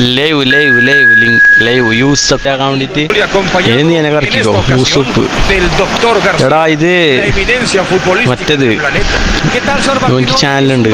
Live live live link live Yusuf ആക്കാൻ വേണ്ടിട്ട് എന്നെ കറക്കിക്കോ യൂസഫ് എടാ ഇത് മറ്റേത് എനിക്ക് ചാനലുണ്ട്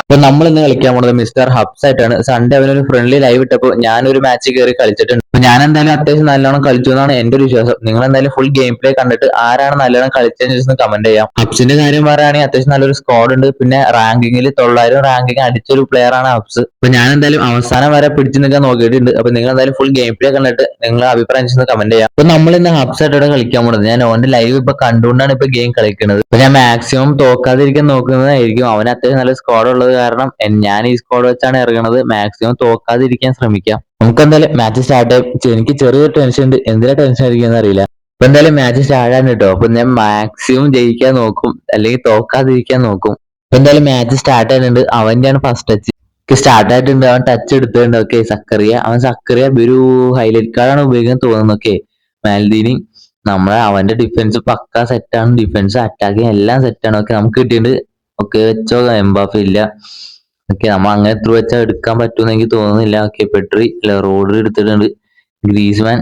അപ്പൊ നമ്മൾ ഇന്ന് കളിക്കാൻ പോണത് മിസ്റ്റർ ഹബ്സ് ആയിട്ടാണ്. സൺഡേ അവനൊരു ഫ്രണ്ട്ലി ലൈവ് ഇട്ടപ്പോ ഞാനൊരു മാച്ച് കയറി കളിച്ചിട്ടുണ്ട്. ഞാൻ എന്തായാലും അത്യാവശ്യം നല്ലോണം കളിച്ചു എന്നാണ് എന്റെ ഒരു വിശ്വാസം. നിങ്ങൾ എന്തായാലും ഫുൾ ഗെയിം പ്ലേ കണ്ടിട്ട് ആരാണ് നല്ലോണം കളിച്ചതെന്ന് ചോദിച്ചു കമന്റ് ചെയ്യാം. ഹബ്സിന്റെ കാര്യം പറയുകയാണെങ്കിൽ അത്യാവശ്യം നല്ലൊരു സ്ക്വാഡ് ഉണ്ട്. പിന്നെ റാങ്കിങ്ങിൽ തൊള്ളായിരം റാങ്കിങ് അടിച്ചൊരു പ്ലെയർ ആണ് ഹബ്സ്. അപ്പൊ ഞാൻ എന്തായാലും അവസാനം വരെ പിടിച്ചു നിൽക്കാൻ നോക്കിയിട്ടുണ്ട്. അപ്പൊ നിങ്ങൾ എന്തായാലും ഫുൾ ഗെയിം പ്ലേ കണ്ടിട്ട് നിങ്ങളെ അഭിപ്രായം ചോദിച്ചു കമന്റ് ചെയ്യാം. അപ്പൊ നമ്മൾ ഇന്ന് ഹബ്സൈറ്റോടെ കളിക്കാൻ പോകുന്നത് ഞാൻ ഓന്റെ ലൈവ് ഇപ്പൊ കണ്ടുകൊണ്ടാണ് ഇപ്പൊ ഗെയിം കളിക്കുന്നത് അപ്പൊ ഞാൻ മാക്സിമം തോക്കാതിരിക്കാൻ നോക്കുന്നതായിരിക്കും. അവന് അത്യാവശ്യം നല്ല സ്ക്വാഡ് ഉള്ളത് കാരണം ഞാൻ ഈ സ്ക്വാഡ് വെച്ചാണ് ഇറങ്ങുന്നത് മാക്സിമം തോക്കാതിരിക്കാൻ ശ്രമിക്കാം. നമുക്ക് എന്തായാലും മാച്ച് സ്റ്റാർട്ട് എനിക്ക് ചെറിയൊരു ടെൻഷൻ ഉണ്ട്. എന്തിനാ ടെൻഷൻ ആയിരിക്കും അറിയില്ല. അപ്പൊ എന്തായാലും മാച്ച് സ്റ്റാർട്ട് ആണ് കേട്ടോ. അപ്പൊ ഞാൻ മാക്സിമം ജയിക്കാൻ നോക്കും. അല്ലെങ്കിൽ തോക്കാതിരിക്കാൻ നോക്കും. അപ്പൊ എന്തായാലും മാച്ച് സ്റ്റാർട്ട് ആയിട്ടുണ്ട്. അവന്റെയാണ് ഫസ്റ്റ് ടച്ച് സ്റ്റാർട്ട് ആയിട്ടുണ്ട്. അവൻ ടച്ച് എടുത്തിട്ടുണ്ട്. Okay Zakaria. അവൻ സക്കറിയ ഒരു ഹൈലൈറ്റ് കാർഡാണ് ഉപയോഗിക്കാൻ തോന്നുന്നത് ഓക്കെ മാൽദീനി നമ്മളെ അവന്റെ ഡിഫൻസ് പക്ക സെറ്റാണ് ഡിഫൻസ് അറ്റാക്കിങ് എല്ലാം സെറ്റാണ് ഓക്കെ നമുക്ക് കിട്ടിയിട്ടുണ്ട്. ഓക്കെ വെച്ചോ എംബാഫ് ഇല്ല. ഓക്കെ നമ്മൾ അങ്ങനെ ത്രൂ വെച്ചാൽ എടുക്കാൻ പറ്റുമെന്ന് എനിക്ക് തോന്നുന്നില്ല. ഓക്കെ പെട്രി അല്ല റോഡ് എടുത്തിട്ടുണ്ട്. Griezmann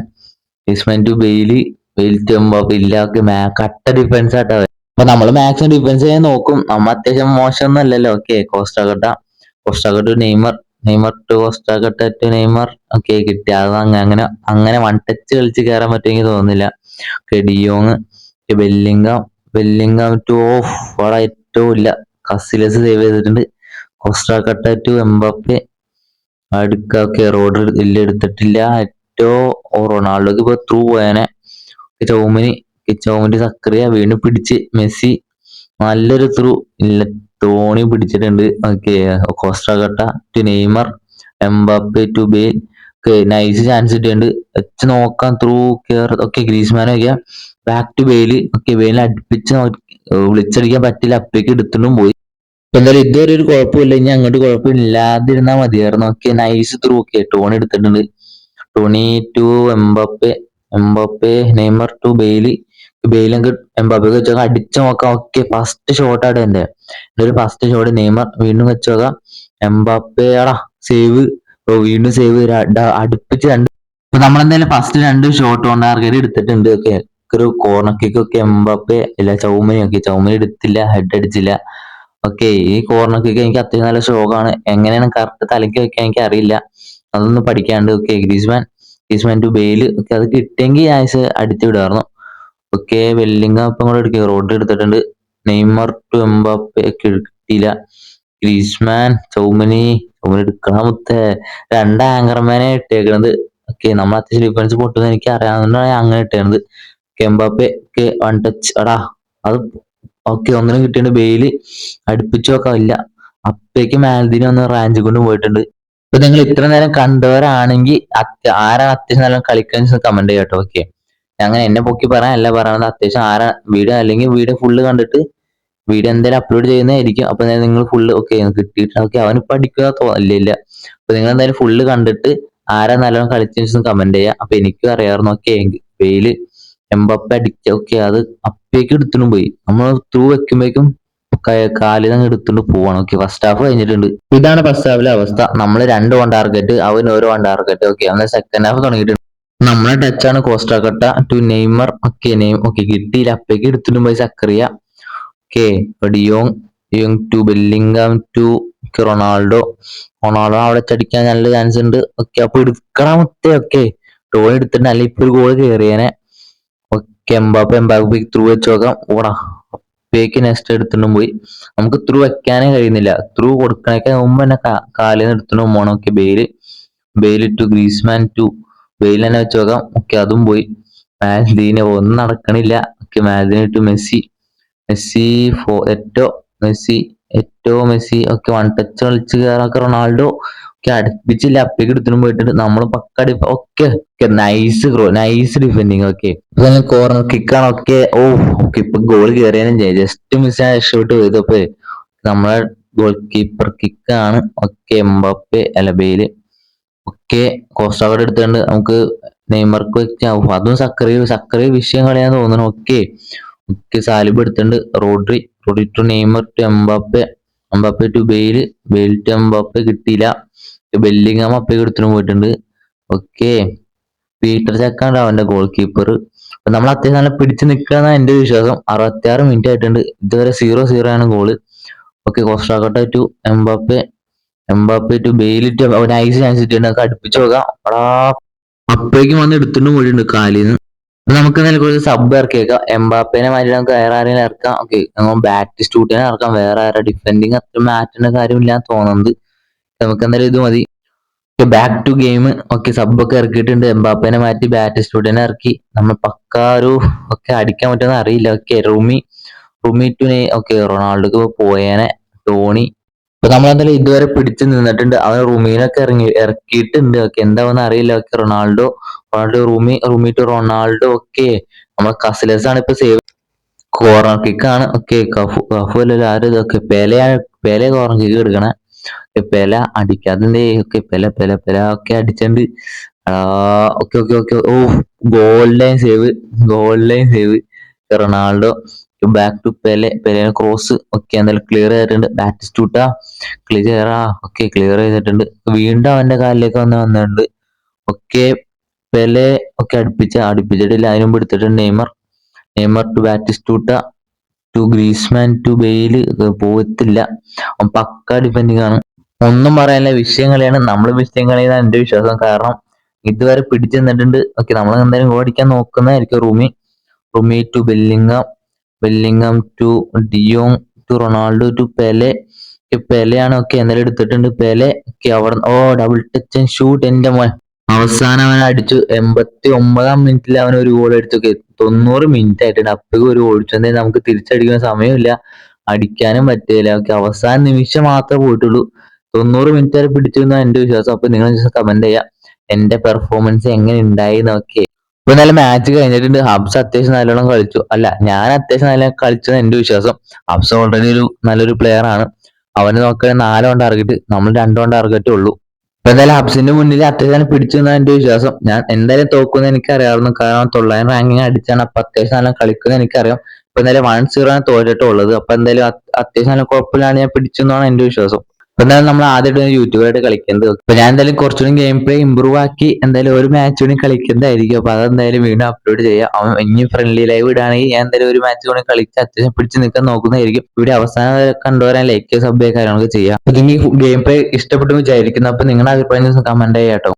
Griezmann to Bale Bale to Mbappe ഇല്ല. ഓക്കെ മാ കട്ട ഡിഫൻസ് ആട്ടോ. അപ്പൊ നമ്മൾ മാക്സിമം ഡിഫൻസ് ചെയ്യാൻ നോക്കും. നമ്മ അത്യാവശ്യം മോശമൊന്നും അല്ലല്ലോ. Okay Costacurta Costacurta to Neymar. Neymar to Costacurta to Neymar. ഒക്കെ കിട്ടി. അത് അങ്ങനെ അങ്ങനെ വൺ ടച്ച് കളിച്ച് കയറാൻ പറ്റുമെങ്കിൽ തോന്നുന്നില്ല. Okay De Jong Bellingham to of അവിടെ ഏറ്റവും ഇല്ല. കസിലസ് സേവ് ചെയ്തിട്ടുണ്ട്. Costacurta to Mbappe. അടുക്കൊക്കെ റോഡ് ഇല്ല എടുത്തിട്ടില്ല. ഏറ്റവും റൊണാൾഡോക്ക് ഇപ്പൊ ത്രൂ പോയാനെ. ചൗമിനി. ചൗമിനി സക്രിയ വീണ്ടും പിടിച്ച് മെസ്സി. നല്ലൊരു ത്രൂ ഇല്ല തോണി പിടിച്ചിട്ടുണ്ട്. Okay. To Neymar Mbappe to Bale nice chance കിട്ടിയിട്ടുണ്ട്. വെച്ച് നോക്കാം ത്രൂ കെയർ ഒക്കെ ബാക്ക് ടു ബെയിൽ ഓക്കെ ബെയിലിനെ അടുപ്പിച്ച് വിളിച്ചടിക്കാൻ പറ്റില്ല. അപ്പേക്ക് എടുത്തിട്ടും പോയി. എന്തായാലും ഇതുവരെ ഒരു കുഴപ്പമില്ല. ഇനി അങ്ങോട്ട് കുഴപ്പമില്ലാതിരുന്നാ മതിയായിരുന്നു. Okay nice through okay Toni എടുത്തിട്ടുണ്ട്. Toni to Mbappe Mbappe Neymar to Bale ബെയിലൊക്കെ Mbappe വെച്ചോക്കാം. അടിച്ചു നോക്കാം. ഓക്കെ ഫസ്റ്റ് ഷോട്ടാണ് എന്റെ ഒരു ഫസ്റ്റ് ഷോട്ട് നെയ്മർ വീണ്ടും വെച്ച് നോക്കാം. എംബാബേടാ സേവ് ഓ വീണ്ടും സേവ് അടുപ്പിച്ച് രണ്ട് ഇപ്പൊ നമ്മളെന്തായാലും ഫസ്റ്റ് രണ്ട് ഷോട്ട് കൊണ്ട് ആർക്കാർ എടുത്തിട്ടുണ്ട്. ഓക്കെ ഒരു കോർണർ കിക്ക് ഒക്കെ എംബാപ്പെ ഇല്ല ചൗമനി ഒക്കെ. ചൗമനി എടുത്തില്ല ഹെഡ് അടിച്ചില്ല. ഓക്കെ ഈ കോർണർ കിക്ക് എനിക്ക് അത്യാവശ്യം നല്ല ഷോക്കാണ് എങ്ങനെയാണ് കറക്റ്റ് തലയ്ക്ക് വെക്കാൻ എനിക്ക് അറിയില്ല. അതൊന്നും പഠിക്കാണ്ട്. Okay Griezmann Griezmann to Bale okay അത് കിട്ടിയെങ്കിൽ ആഴ്ച അടിച്ചു വിടായിരുന്നു ഓക്കെ വെല്ലിംഗ അപ്പം കൂടെ എടുക്കുക. റോഡ് എടുത്തിട്ടുണ്ട്. നെയ്മർ ടു എംബാപ്പെ കിട്ടിയില്ല ഗ്രീസ്മാൻ ചൗമനി ചൗമനി എടുക്കണം മുത്തേ. രണ്ട് ആങ്കർമാനെ ഇട്ടേക്കണത്. ഓക്കെ നമ്മൾ അത്യാവശ്യം ഡിഫൻസ് പൊട്ടുന്നത് എനിക്ക് അറിയാവുന്നതാണ് അങ്ങനെ ഇട്ടേണത് എംബാപ്പെ ഒക്കെ വൺ ടച്ച് അടാ അത് ഓക്കെ ഒന്നിനും കിട്ടിയിട്ടുണ്ട്. ബെയിൽ അടുപ്പിച്ചു നോക്കാവില്ല അപ്പേക്ക് മാൽദിനെ ഒന്ന് റാഞ്ച് കൊണ്ട് പോയിട്ടുണ്ട്. ഇപ്പൊ നിങ്ങൾ ഇത്ര നേരം കണ്ടവരാണെങ്കിൽ ആരാണ് അത്യാവശ്യം നല്ല കളിക്കാൻ കമന്റ് ചെയ്യാട്ടോ. ഓക്കെ. അങ്ങനെ എന്നെ പൊക്കി പറയാനല്ല പറയണത് അത്യാവശ്യം ആരാ വീഡിയോ അല്ലെങ്കിൽ വീഡിയോ ഫുള്ള് കണ്ടിട്ട് വീഡിയോ എന്തായാലും അപ്ലോഡ് ചെയ്യുന്നതായിരിക്കും. അപ്പൊ നിങ്ങൾ ഫുള്ള് ഓക്കെ കിട്ടിയിട്ട് ഓക്കെ അവന് പഠിക്കുക തോന്നില്ല ഇല്ല അപ്പൊ നിങ്ങൾ എന്തായാലും ഫുള്ള് കണ്ടിട്ട് ആരാ നല്ലോണം കളിച്ചു കമന്റ് ചെയ്യുക അപ്പൊ എനിക്കും അറിയാമായിരുന്നു. ഓക്കെ വെയിൽ എംബപ്പ അടിച്ച ഓക്കെ അത് അപ്പേക്ക് എടുത്തിട്ടും പോയി. നമ്മൾ ത്രൂ വെക്കുമ്പോഴേക്കും കാലിൽ നിന്ന് എടുത്തുകൊണ്ട് പോവാണ്. ഓക്കെ ഫസ്റ്റ് ഹാഫ് കഴിഞ്ഞിട്ടുണ്ട്. ഇതാണ് ഫസ്റ്റ് ഹാഫിലെ അവസ്ഥ. നമ്മൾ രണ്ട് വൺ ടാർഗറ്റ് അവൻ ഓരോ വൺ ടാർഗറ്റ് ഓക്കെ അവൻ സെക്കൻഡ് ഹാഫ് തുടങ്ങിയിട്ടുണ്ട്. നമ്മളെ ടച്ചാണ് Costacurta to Neymar okay Neymar okay കിട്ടിയില്ല. അപ്പേക്ക് എടുത്തിട്ടും പോയി Zakaria okay De Jong De Jong to Bellingham to Ronaldo. Ronaldo അവിടെ ചടിക്കാൻ നല്ല ചാൻസ് ഉണ്ട്. ഓക്കെ അപ്പൊ എടുക്കണം മുത്തേ ഓക്കെ ടോൾ എടുത്തിട്ട് അല്ല ഇപ്പൊ ഒരു ഗോൾ കയറിയേനെ ഓക്കെ എംബാപ്പ എംബാപ്പ ത്രൂ വെച്ച് നോക്കാം. ഓടാ. അപ്പേക്ക് നെക്സ്റ്റ് എടുത്തിട്ടും പോയി. നമുക്ക് ത്രൂ വെക്കാനേ കഴിയുന്നില്ല. ത്രൂ കൊടുക്കണേക്കാൻ മുമ്പ് തന്നെ കാലിൽ നിന്ന് എടുത്തിട്ടും പോകണം okay Bale Bale to Griezmann to Bale തന്നെ വെച്ച് നോക്കാം. ഓക്കെ അതും പോയി. മാൽദീനെ ഒന്നും നടക്കണില്ല. ഓക്കെ മാൽദീനെ ഇട്ടു. മെസ്സി മെസ്സി ഫോ എറ്റോ മെസ്സി എറ്റോ മെസ്സി ഒക്കെ വൺ ടച്ച് കളിച്ച് കയറാക്ക റൊണാൾഡോ ഒക്കെ അടുപ്പിച്ചില്ല. അപ്പേക്ക് എടുത്തിനും പോയിട്ടുണ്ട്. നമ്മൾ പക്ക ഡിഫ ഒക്കെ നൈസ് ഗ്രോ നൈസ് ഡിഫെൻഡിങ് ഓക്കെ കോർണർ കിക്കാണ് ഒക്കെ ഓ ഓക്കെ ഇപ്പൊ ഗോൾ കയറിയാലും ജസ്റ്റ് മിസ് ആയ രക്ഷപ്പെട്ട് പോയതപ്പോ നമ്മളെ ഗോൾ കീപ്പർ കിക്കാണ് ഒക്കെ എംബാപ്പെ അല്ല ഒക്കെ കോസ്റ്റാവോട് എടുത്തുകൊണ്ട് നമുക്ക് നെയ്മർക്ക് വെച്ചാവും അതും സക്കറി സക്കറി വിഷയം കളയാൻ തോന്നണം ഓക്കെ ഒക്കെ സാലിബ് എടുത്തിട്ടുണ്ട്. Rodri Rodri to Neymar to Mbappe Mbappe to Bale Bale to Mbappe കിട്ടിയില്ല. ബെല്ലിങ്ങാം അപ്പേ എടുത്തിട്ട് പോയിട്ടുണ്ട്. ഓക്കെ പീറ്റർ ചക്കാണ്ട് അവന്റെ ഗോൾ കീപ്പർ നമ്മൾ അത്യാവശ്യം നല്ല പിടിച്ചു നിൽക്കുകയെന്നാണ് എന്റെ വിശ്വാസം. അറുപത്തിയാറ് മിനിറ്റ് ആയിട്ടുണ്ട്. ഇതുവരെ സീറോ സീറോ ആണ് goal okay Costacurta to Mbappe Mbappe to ബെയിലിട്ട് nice chance കിട്ടിയിട്ടുണ്ട് നമുക്ക് അടുപ്പിച്ച് നോക്കാം അപ്പേക്കും വന്ന് എടുത്തിട്ട് പോയിട്ടുണ്ട് കാലിന്ന്. നമുക്ക് നല്ല കുറച്ച് സബ് ഇറക്കിയേക്കാം. എംബാപ്പേനെ മാറ്റി നമുക്ക് വേറെ ആരെങ്കിലും ഇറക്കാം. ഓക്കെ ബാറ്റ് സ്റ്റൂട്ടിനെ ഇറക്കാം. വേറെ ആരാ ഡിഫെൻഡിങ് അത്ര മാറ്റേണ്ട കാര്യമില്ല തോന്നുന്നത്. നമുക്ക് എന്തായാലും ഇത് മതി. Back to game okay sub ഒക്കെ ഇറക്കിയിട്ടുണ്ട്. എംബാപ്പേനെ മാറ്റി ബാറ്റ് സ്റ്റുഡിയനെ ഇറക്കി. നമ്മൾ പക്കാ ഒരു ഒക്കെ അടിക്കാൻ പറ്റുമെന്ന് അറിയില്ല. Okay Rumi Rumi to okay റൊണാൾഡോക്ക് പോയേനെ ടോണി അപ്പൊ നമ്മൾ എന്തായാലും ഇതുവരെ പിടിച്ചു നിന്നിട്ടുണ്ട്. അവൻ റൂമിനൊക്കെ ഇറങ്ങി ഇറക്കിയിട്ടുണ്ട്. ഓക്കെ എന്താവെന്ന് അറിയില്ല. Okay Ronaldo Ronaldo Rumi Rumi to Ronaldo. Okay നമ്മൾ കസിലസ് ആണ് ഇപ്പൊ സേവ് കോർണർ കിക്ക് ആണ്. ഓക്കെ കഫു കഫു അല്ലല്ലോ ആരും ഇതൊക്കെ പേലയാണ് പേല കോർണർ കിക്ക് എടുക്കണേ. പെല അടിക്കാതെ ഓക്കെ പെല പെല പെല. ഒക്കെ അടിച്ചിട്ടുണ്ട് okay okay okay. Oh goal line save goal line save Ronaldo. Back to Pele Pele cross ഒക്കെ എന്തായാലും ക്ലിയർ ചെയ്തിട്ടുണ്ട്. ബാറ്റിസ്റ്റൂട്ട ക്ലിയർ ആ ഓക്കെ ക്ലിയർ ചെയ്തിട്ടുണ്ട്. വീണ്ടും അവന്റെ കാലിലേക്ക് വന്ന് വന്നിട്ടുണ്ട്. ഒക്കെ പെലെ ഒക്കെ അടുപ്പിച്ച അടുപ്പിച്ചിട്ട് ലൈനും എടുത്തിട്ടുണ്ട് Neymar. Neymar to Batistuta to Griezmann to Bale പോകത്തില്ല പക്ക ഡിഫെൻഡിങ് ആണ്. ഒന്നും പറയാനില്ല. വിഷയം കളിയാണ്. നമ്മൾ വിഷയം കളിയാണ് എന്റെ വിശ്വാസം. കാരണം ഇതുവരെ പിടിച്ചു നിന്നിട്ടുണ്ട്. ഓക്കെ നമ്മൾ എന്തായാലും ഓടിക്കാൻ നോക്കുന്നതായിരിക്കും റൂമി. റൂമി to Bellingham Bellingham to De Jong to Ronaldo to Pele പെലെയാണ് okay എന്തായാലും എടുത്തിട്ടുണ്ട് പെലെ ഓക്കെ അവിടെ ഓ ഡബിൾ ടച്ച് ഷൂട്ട് എന്റെ മോൻ. അവസാനം അവൻ അടിച്ചു. എൺപത്തി ഒമ്പതാം മിനിറ്റിൽ അവൻ ഒരു ഗോൾ അടിച്ചു തൊണ്ണൂറ് മിനിറ്റ് ആയിട്ടുണ്ട്. അപ്പോഴേക്കും ഒരു എന്തായാലും നമുക്ക് തിരിച്ചടിക്കുന്ന സമയമില്ല. അടിക്കാനും പറ്റില്ല. ഓക്കെ അവസാന നിമിഷം മാത്രമേ പോയിട്ടുള്ളൂ. തൊണ്ണൂറ് മിനിറ്റ് വരെ പിടിച്ചു എന്നാണ് എന്റെ വിശ്വാസം. അപ്പൊ നിങ്ങൾ കമന്റ് ചെയ്യാം. എന്റെ പെർഫോമൻസ് എങ്ങനെ ഉണ്ടായി നോക്കി ഇപ്പൊ നല്ല മാച്ച് കഴിഞ്ഞിട്ടുണ്ട്. ഹബ്സ് അത്യാവശ്യം നല്ലോണം കളിച്ചു. അല്ല ഞാൻ അത്യാവശ്യം നല്ല കളിച്ചത് എന്റെ വിശ്വാസം. ഹബ്സ് ഓൾറെഡി ഒരു നല്ലൊരു പ്ലെയർ ആണ്. അവന് നോക്കാൻ നാലോ ടാർഗറ്റ് നമ്മൾ രണ്ടോ ടാർഗറ്റേ ഉള്ളൂ. ഇപ്പൊ എന്തായാലും ഹബ്സിന്റെ മുന്നിൽ അത്യാവശ്യം പിടിച്ചു എന്നാണ് എന്റെ വിശ്വാസം. ഞാൻ എന്തായാലും തോക്കുമെന്ന് എനിക്കറിയാവുന്നു കാരണം തൊള്ളായിരം റാങ്കിങ് അടിച്ചാണ്. അപ്പൊ അത്യാവശ്യം നല്ല കളിക്കുന്നത് എനിക്കറിയാം. ഇപ്പൊ എന്തായാലും വൺ സീറോ ആണ് തോറ്റിട്ടുള്ളത്. അപ്പൊ എന്തായാലും അത് അത്യാവശ്യം നല്ല കുഴപ്പമില്ലാണ്ട് ഞാൻ പിടിച്ചു എന്നാണ് എന്റെ വിശ്വാസം. ഇപ്പൊ എന്തായാലും നമ്മൾ ആദ്യമായിട്ട് യൂട്യൂബറായിട്ട് കളിക്കുന്നത് ഇപ്പൊ ഞാൻ എന്തായാലും കുറച്ചുകൂടി ഗെയിം പ്ലേ ഇമ്പ്രൂവ് ആക്കി എന്തായാലും ഒരു മാച്ച് കൂടി കളിക്കുന്നതായിരിക്കും അപ്പൊ അതെന്തായാലും വീണ്ടും അപ്ലോഡ് ചെയ്യാം. അവൻ ഇനി ഫ്രണ്ട്ലി ലൈവ് ഇടാണെങ്കിൽ ഞാൻ എന്തായാലും ഒരു മാച്ച് കൂടി കളിച്ച് അത്യാവശ്യം പിടിച്ച് നിൽക്കാൻ നോക്കുന്നതായിരിക്കും. ഇവിടെ അവസാനം വരെ കണ്ടുവരാൻ ലൈക്ക് സബ് കാര്യങ്ങളൊക്കെ ചെയ്യാം. ഇനി ഗെയിം പ്ലേ ഇഷ്ടപ്പെട്ടു വിചാരിക്കുന്നു. അപ്പൊ നിങ്ങളുടെ അഭിപ്രായം കമന്റ് ചെയ്യാട്ടോ